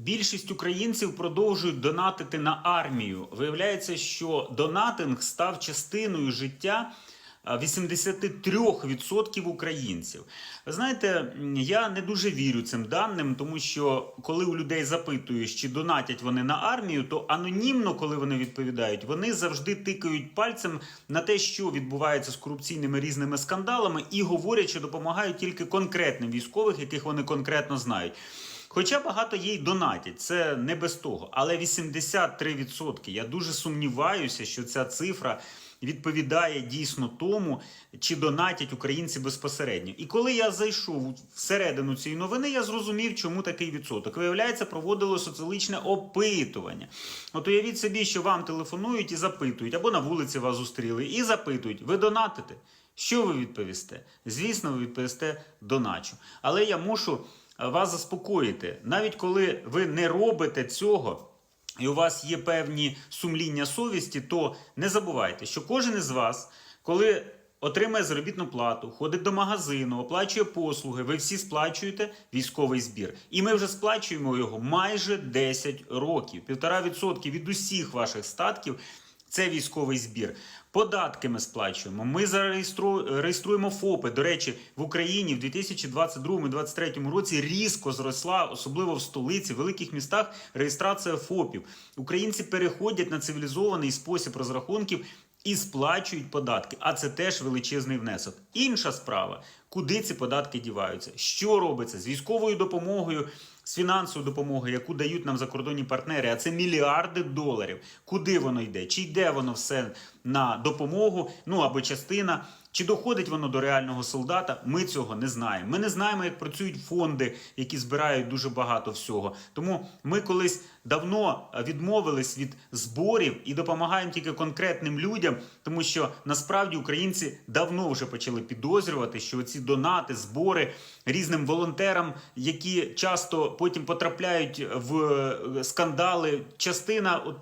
Більшість українців продовжують донатити на армію. Виявляється, що донатинг став частиною життя а, 83% українців. Ви знаєте, я не дуже вірю цим даним, тому що коли у людей запитуєш, чи донатять вони на армію, то анонімно, коли вони відповідають, вони завжди тикають пальцем на те, що відбувається з корупційними різними скандалами, і говорять, що допомагають тільки конкретним військових, яких вони конкретно знають. Хоча багато є й донатять, це не без того. Але 83%. Я дуже сумніваюся, що ця цифра відповідає дійсно тому, чи донатять українці безпосередньо. І коли я зайшов всередину цієї новини, я зрозумів, чому такий відсоток. Виявляється, проводило соціологічне опитування. От уявіть собі, що вам телефонують і запитують, або на вулиці вас зустріли, і запитують: ви донатите? Що ви відповісте? Звісно, ви відповісте доначу. Але я мушу вас заспокоїти, навіть коли ви не робите цього. І у вас є певні сумління совісті, то не забувайте, що кожен із вас, коли отримає заробітну плату, ходить до магазину, оплачує послуги, ви всі сплачуєте військовий збір. І ми вже сплачуємо його майже 10 років. Півтора відсотки від усіх ваших статків це військовий збір. Податки ми сплачуємо. Ми зареєстру- реєструємо ФОПи. До речі, в Україні в 2022-2023 році різко зросла, особливо в столиці, в великих містах, реєстрація ФОПів. Українці переходять на цивілізований спосіб розрахунків. І сплачують податки, а це теж величезний внесок. Інша справа, куди ці податки діваються, що робиться з військовою допомогою, з фінансовою допомогою, яку дають нам закордонні партнери, а це мільярди доларів. Куди воно йде? Чи йде воно все на допомогу? Ну або частина. Чи доходить воно до реального солдата? Ми цього не знаємо. Ми не знаємо, як працюють фонди, які збирають дуже багато всього. Тому ми колись давно відмовились від зборів і допомагаємо тільки конкретним людям, тому що насправді українці давно вже почали підозрювати, що ці донати, збори різним волонтерам, які часто потім потрапляють в е, скандали, частина от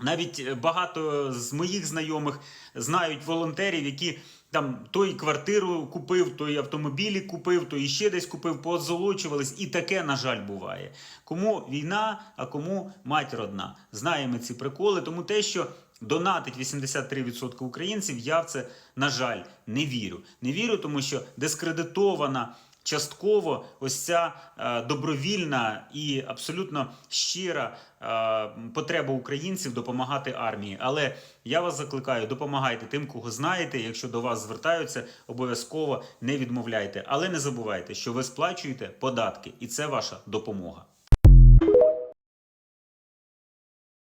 навіть багато з моїх знайомих знають волонтерів, які там той квартиру купив, той автомобілі купив, той ще десь купив, позолочувались. І таке, на жаль, буває. Кому війна, а кому матір одна. Знаємо ці приколи. Тому те, що донатить 83% українців, я в це, на жаль, не вірю. Не вірю, тому що дискредитована. Частково ось ця е, добровільна і абсолютно щира е, потреба українців допомагати армії. Але я вас закликаю, допомагайте тим, кого знаєте. Якщо до вас звертаються, обов'язково не відмовляйте. Але не забувайте, що ви сплачуєте податки, і це ваша допомога.